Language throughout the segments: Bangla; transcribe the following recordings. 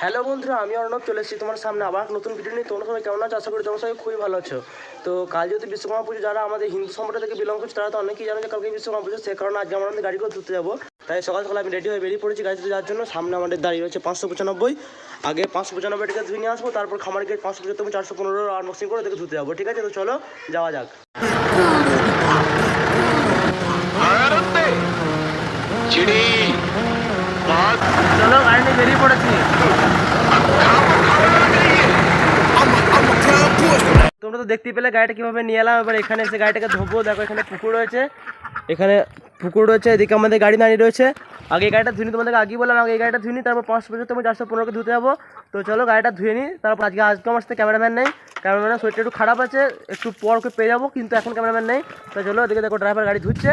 হ্যালো বন্ধুরা আমি অর্ণব চলে এসেছি তোমার সামনে আবার নতুন ভিডিও নিয়ে। তোমরা সবাই কেমন আছো? আশা করি তোমরা সবাই খুবই ভালো আছো। তো কাল যেহেতু বিশ্বকর্মা পুজো যারা আমাদের হিন্দু সম্প্রদায় থেকে বিলং করছে তারা তো অনেকেই জানে যে কালকে বিশ্বকর্মা পুজো সে কারণে আজকে আমরা আমাদের গাড়ি করে ধুতে যাব। তাই সকাল সকাল আমি রেডি হয়ে বেরিয়ে পড়েছি গাড়িতে যাওয়ার জন্য সামনে আমাদের দাঁড়িয়ে রয়েছে পাঁচশো পঁচানব্বই। আগে পাঁচশো পঁচানব্বই টাকা ধুয়ে নিয়ে আসব তারপর খামার গেট পাঁচশো পঁচাত্তর চারশো পনেরো আনবক্সিং করে দেখে ধুতে যাব ঠিক আছে? তো চলো যাওয়া যাক। চলো গাড়ি বেরিয়ে পড়েছি। তো দেখতেই পেলে গাড়িটা কীভাবে নিয়ে এলাম। এবার এখানে এসে গাড়িটাকে ধোবো। দেখো, এখানে পুকুর রয়েছে। এখানে পুকুর রয়েছে, এদিকে আমাদের গাড়ি দাঁড়িয়ে রয়েছে। আগে এই গাড়িটা ধুয়ে তোমাদেরকে আগেই বললাম, আগে এই গাড়িটা ধুয়ে নিই তারপর পাঁচশো পর্যন্ত আমি চারশো পনেরোকে ধুতে যাব। তো চলো, গাড়িটা ধুয়ে নিই। তারপর আজকে আজকে আমার সাথে ক্যামেরাম্যান নেই। ক্যামেরাম্যানের শরীরটা একটু খারাপ আছে, একটু পর ওকে পেয়ে যাব, কিন্তু এখন ক্যামেরাম্যান নেই। তো চলো, এদিকে দেখো ড্রাইভার গাড়ি ধুচ্ছে।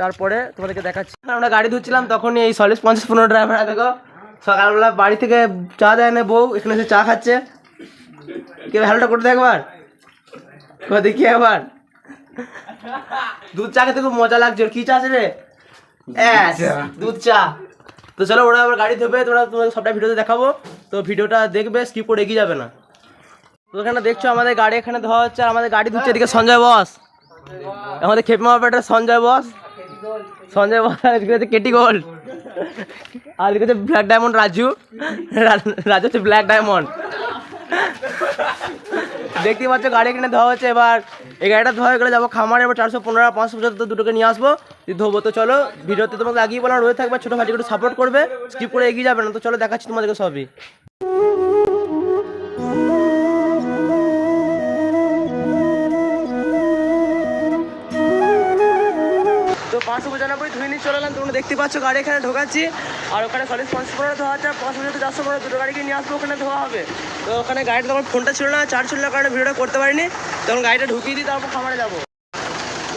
তারপরে তোমাদেরকে দেখাচ্ছি। আমরা গাড়ি ধুচ্ছিলাম, তখনই এই চল্লিশ পঞ্চাশ পনেরো ড্রাইভার দেখো, সকালবেলা বাড়ি থেকে চা দেয় না বউ, এখানে এসে চা খাচ্ছে। কেউ হ্যালোটা করতে একবার। ও দেখি একবার দুধ চা খেতে খুব মজা লাগছে। ওর কি চা আছে রে? দুধ চা। তো চলো ওরা আবার গাড়ি ধোবে তোমরা তোমাদের সবটা ভিডিওতে দেখাবো। তো ভিডিওটা দেখবে স্কিপ করে এগিয়ে যাবে না। তো এখানে দেখছ আমাদের গাড়ি এখানে ধোয়া হচ্ছে আর আমাদের গাড়ি ধুচ্ছে এদিকে সঞ্জয় বস। আমাদের খেপে মাপাটা সঞ্জয় বস। সঞ্জয় বস আর এদিকে হচ্ছে কেটি গোল্ড। আর এদিকে হচ্ছে ব্ল্যাক ডায়মন্ড রাজু। রাজু হচ্ছে ব্ল্যাক ডায়মন্ড দেখতেই পাচ্ছ, গাড়ি এখানে ধোয়া হচ্ছে এবার এই গাড়িটা ধোয়া গেলে যাব খামারে, এবার চারশো পনেরো, পাঁচশো পর্যন্ত দুটোকে নিয়ে আসব। ধোবো। তো চলো, ভিডিওতে তোমাকে আগিয়ে বলা রয়ে থাকবে, ছোটো ভাইটি একটু সাপোর্ট করবে স্কিপ করে এগিয়ে যাবে না, তো চলো দেখাচ্ছি তোমাদেরকে সবই। পাঁচশো পঁচানব্বই ধুয়ে নিয়ে চলে এলাম। তোমরা দেখতে পাচ্ছ গাড়ি এখানে ঢোকাচ্ছি। আর ওখানে সলিড পঞ্চাশ পনেরো ধোয়া হচ্ছে পাঁচশো পঁচাত্তর চারশো পনেরো দুটো গাড়িকে নিয়ে আসব, ওখানে ধোয়া হবে। তো ওখানে গাড়িটা তখন ফোনটা ছিল না, চার্জ ছিল না, কারণে ভিডিওটা করতে পারিনি। তখন গাড়িটা ঢুকিয়ে দিই, তারপর খামারে যাব।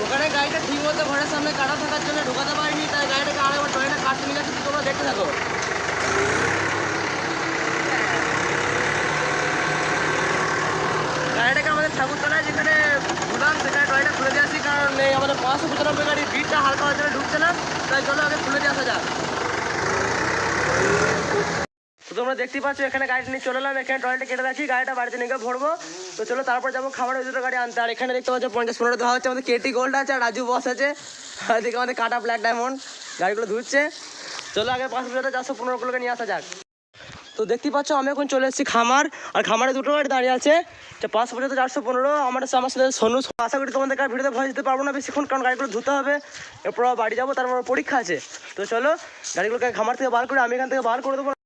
ওখানে গাড়িটা ঠিক মতো ঘরের সামনে কাটা থাকার জন্য ঢোকাতে পারিনি, তাই গাড়িটাকে আরেকবার টয়টা কাটতে নিয়ে যাচ্ছি তোমরা দেখতে থাকো। গাড়িটাকে যেখানে ঘুরলাম সেখানে টয়টা খুলে দিয়ে আসি, কারণ এই আমাদের পাঁচশো পঁচানব্বই গাড়ি ভিড়টা হালকা জন্য ঢুকছে না, তাই চলো আগে খুলে দিয়ে আসা যাক। তোমরা দেখতে পাচ্ছ, এখানে গাড়িটা নিয়ে চলে এলাম, এখানে টয়লেটে কেটে রাখি, গাড়িটা বাড়িতে নিয়ে ভরবো। তো চলো, তারপর যাব খাবার ওই দুটো গাড়ি আনতে। আর এখানে দেখতে পাচ্ছ পঞ্চাশ পনেরো দেওয়া হচ্ছে, আমাদের কেটি গোল্ড আছে আর রাজু বস আছে। এদিকে আমাদের কাটা ব্ল্যাক ডায়মন্ড, গাড়িগুলো ধুচ্ছে। চলো, আগে পাঁচশো পঁচাত্তর চারশো পনেরোগুলোকে নিয়ে আসা যাক। তো দেখতেই পাচ্ছ, আমি এখন চলে এসেছি খামার, আর খামারে দুটো গাড়ি দাঁড়িয়ে আছে। তো পাঁচশো পর্যন্ত চারশো পনেরো, আমার সাথে আমার সাথে সোনু আশা করি তোমাদের কার ভিডিওতে ভয় দিতে পারব না, বেশিক্ষণ কারণ গাড়িগুলো ধুতে হবে, এরপর বাড়ি যাব, তারপর পরীক্ষা আছে। তো চলো, গাড়িগুলোকে খামার থেকে বার করে আমি এখান থেকে বার করে দেবো।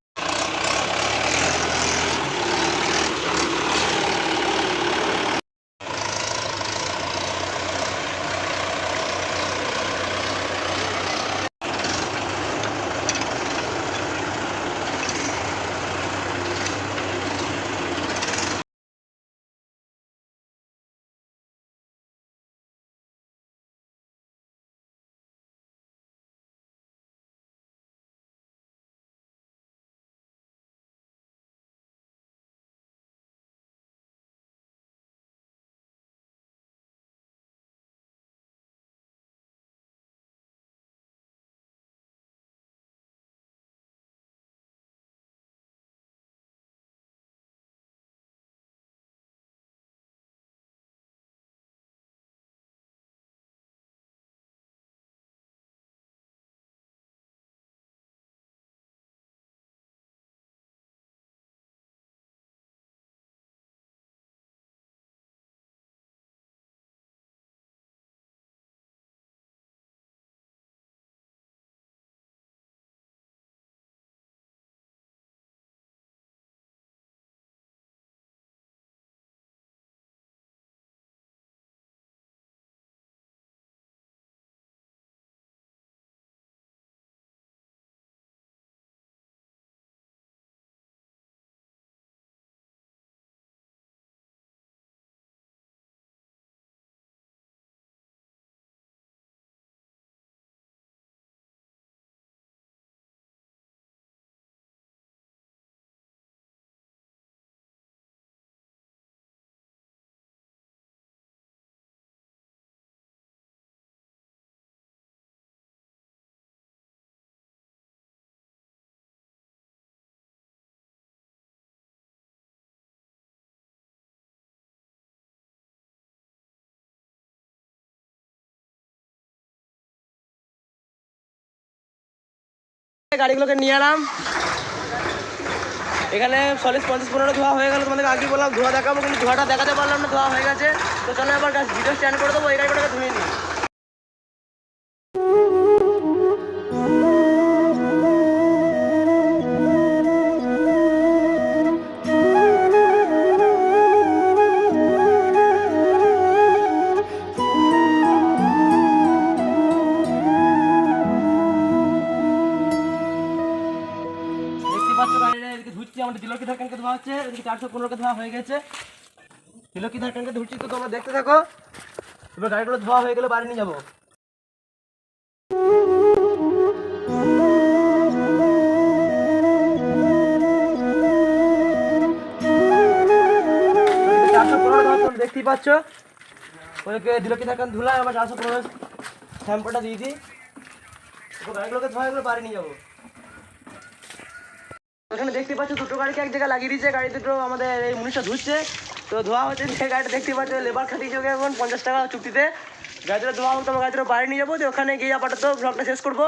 গাড়িগুলোকে নিয়ে এলাম। এখানে চল্লিশ, পঞ্চাশ, পনেরো ধোয়া হয়ে গেল তোমাদের আগে বললাম, ধোয়া দেখাবো, কিন্তু ধোয়াটা দেখাতে পারলাম না, ধোয়া হয়ে গেছে। তো চলো আবার ভিডিও স্ট্যান্ড করে দেবো, এই গাড়িটাকে ধুয়ে নিই। গাড়িটা এদিকে ধুচ্ছি, আমাদের তিলকি ধারকানকে ধোয়া হচ্ছে। এদিকে চারশো পনেরোকে ধোয়া হয়ে গেছে। তিলকি ধারকানকে ধুচ্ছি তো তোমরা দেখতে থাকো। এবার গাড়িগুলো ধোয়া হয়ে গেলে বাড়ি নিয়ে যাব। দেখতেই পাচ্ছ। ওদেরকে তিলকি ধারকান ধুলাম আবার চারশো পনেরো শ্যাম্পুটা দিয়ে দিই। গাড়িগুলোকে ধোয়া হয়ে গেলে বাড়ি নিয়ে যাব। ওখানে দেখতে পাচ্ছ দুটো গাড়িকে এক জায়গায় লাগিয়ে দিয়েছে। গাড়ি দুটো আমাদের এই মুনিশটা ধুচ্ছে তো ধোয়া হচ্ছে সেই গাড়িটা দেখতে পাচ্ছ লেবার খাটিয়েছে ওকে এখন পঞ্চাশ টাকা চুক্তিতে। গাড়িটা ধোয়া হতো আমরা গাড়িটা বাড়ি নিয়ে যাব তো ওখানে গিয়ে আপাতত ব্লগটা শেষ করব।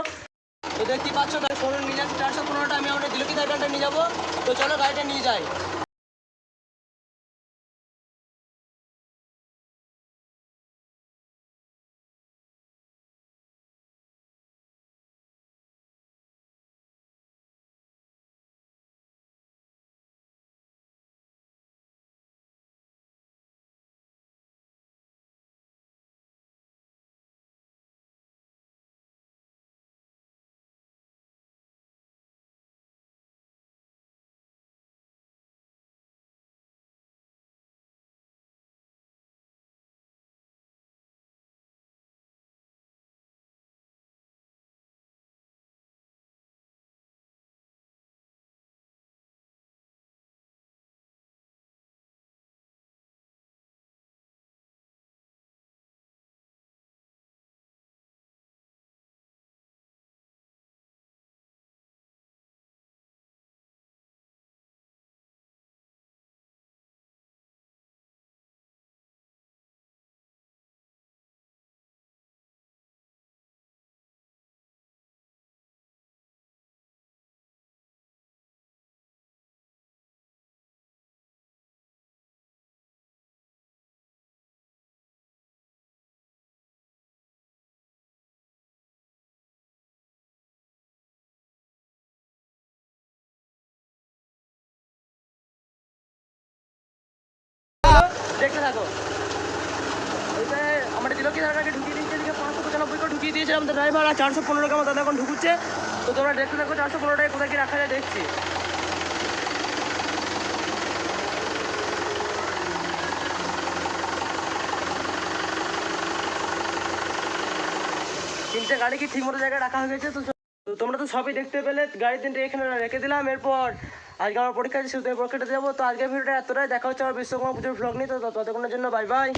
তো দেখতে পাচ্ছ তাই ফোন নিয়ে যাচ্ছে, চারশো পনেরোটা আমি আমাদের দিলকি গাড়িটা নিয়ে যাব। তো চলো গাড়িটা নিয়ে যাই। দেখতে থাকো ওইটা আমাদের দিলকি দাদাকে ঢুকিয়ে দিয়েছে, এদিকে পাঁচশো পঁচানব্বই করে ঢুকিয়ে দিয়েছে আমাদের ড্রাইভার আর চারশো পনেরো আমার দাদা এখন ঢুকুচ্ছে। তো তোমরা দেখতে থাকো চারশো পনেরো টাকা কোথায় কি রাখা যায় দেখছি। তিনটে গাড়ি কি ঠিক মতো জায়গায় রাখা হয়ে গেছে? তো তো তোমরা তো সবই দেখতে পেলে গাড়ি তিনটে এখানে রেখে দিলাম। এরপর আজকে আমার পরীক্ষা আছে পরীক্ষাটা যাব তো আজকের ভিডিওটা এতটাই। দেখা হচ্ছে আমার বিশ্বকর্মা পুজোর ভ্লগ নিয়ে। তো ততক্ষণের জন্য বাই বাই